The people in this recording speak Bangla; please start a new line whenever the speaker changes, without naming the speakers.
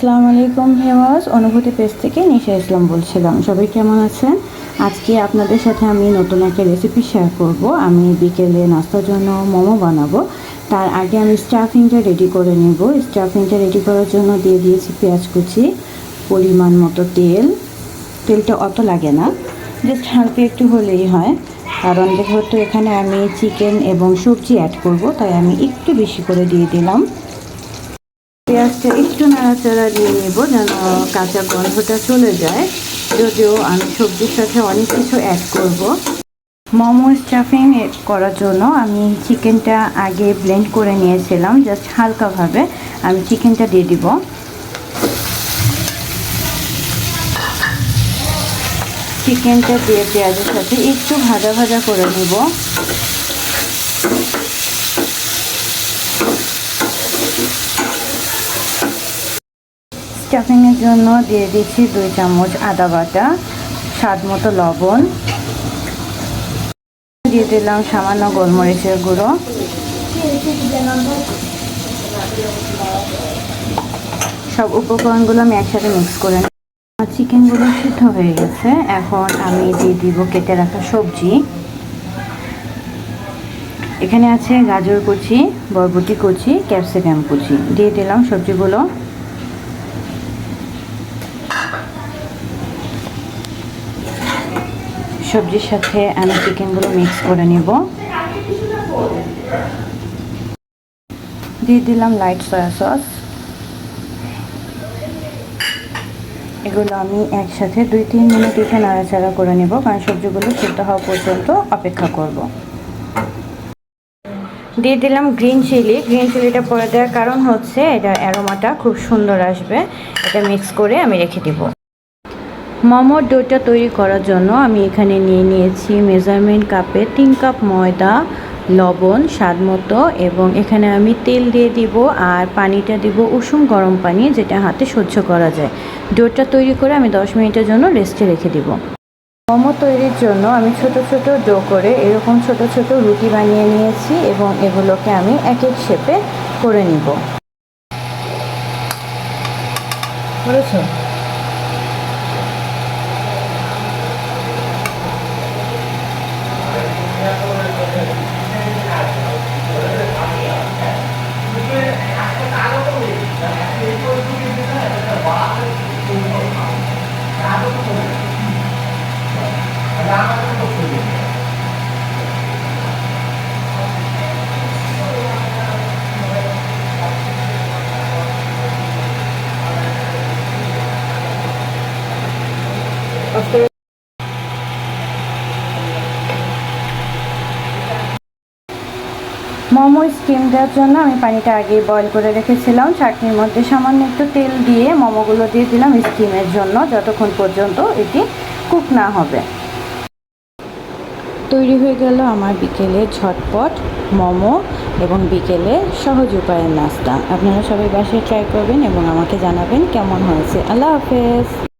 আসসালামু আলাইকুম হেওয়াজ অনুভূতি পেজ থেকে নিশা ইসলাম বলছিলাম। সবাই কেমন আছেন? আজকে আপনাদের সাথে আমি নতুন একটা রেসিপি শেয়ার করব। আমি বিকেলে নাস্তার জন্য মোমো বানাবো। তার আগে আমি স্টাফিংটা রেডি করে নেব। স্টাফিংটা রেডি করার জন্য দিয়ে দিয়েছি পেঁয়াজ কুচি, পরিমাণ মতো তেল। তেলটা অত লাগে না জাস্ট হালকা একটু হলেই হয়। কারণ যেহেতু এখানে আমি চিকেন এবং সবজি অ্যাড করব, তাই আমি একটু বেশি করে দিয়ে দিলাম। পেঁয়াজটা একটু নাড়াচাড়া দিয়ে নেব যেন কাঁচা গন্ধটা চলে যায়। যদিও আমি সবজির সাথে অনেক কিছু অ্যাড করব। মোমো স্টাফিং করার জন্য আমি চিকেনটা আগে ব্লেন্ড করে নিয়েছিলাম জাস্ট হালকাভাবে। আমি চিকেনটা দিয়ে দিব। চিকেনটা দিয়ে পেঁয়াজের সাথে একটু ভাজা ভাজা করে নেব। স্টাফিংয়ের জন্য দিয়ে দিচ্ছি দুই চামচ আদা বাটা, স্বাদ মতো লবণ। দিয়ে দিলাম সামান্য গোলমরিচের গুঁড়ো। সব উপকরণগুলো আমি একসাথে মিক্স করে চিকেনগুলো সিদ্ধ হয়ে গেছে। এখন আমি দিয়ে দিব কেটে রাখা সবজি। এখানে আছে গাজর কুচি, বরবটি কুচি, ক্যাপসিকাম কুচি। দিয়ে দিলাম সবজিগুলো। সবজির সাথে আমি চিকেনগুলো মিক্স করে নিব। দিয়ে দিলাম লাইট সয়া সস এগুলো আমি একসাথে দুই তিন মিনিট এখানে নাড়াচাড়া করে নেব, কারণ সবজিগুলো সিদ্ধ হওয়া পর্যন্ত অপেক্ষা করব। দিয়ে দিলাম গ্রিন চিলি গ্রিন চিলিটা পরে দেওয়ার কারণ হচ্ছে এটা অ্যারোমাটা খুব সুন্দর আসবে। এটা মিক্স করে আমি রেখে দিব। মোমোর ডোটা তৈরি করার জন্য আমি এখানে নিয়ে নিয়েছি মেজারমেন্ট কাপে তিন কাপ ময়দা, লবণ স্বাদ মতো এবং এখানে আমি তেল দিয়ে দিব আর পানিটা দিব উষুম গরম পানি যেটা হাতে সহ্য করা যায়। ডোটা তৈরি করে আমি দশ মিনিটের জন্য রেস্টে রেখে দিব। মোমো তৈরির জন্য আমি ছোট ছোট ডো করে এরকম ছোট ছোট রুটি বানিয়ে নিয়েছি এবং এগুলোকে আমি এক এক শেপে করে নিব। করেছ? মোমো স্টিম দেওয়ার জন্য আমি পানিটা আগে বয়ল করে রেখেছিলাম। চাটনির মধ্যে সামান্য একটু তেল দিয়ে মোমোগুলো দিয়ে দিলাম স্টিমের জন্য, যতক্ষণ পর্যন্ত এটি কুক না হবে। তৈরি হয়ে গেল আমার বিকেলে ঝটপট মোমো এবং বিকেলে সহজ উপায়ের নাস্তা। আপনারা সবাই বাসায় ট্রাই করবেন এবং আমাকে জানাবেন কেমন হয়েছে। আল্লাহ হাফেজ।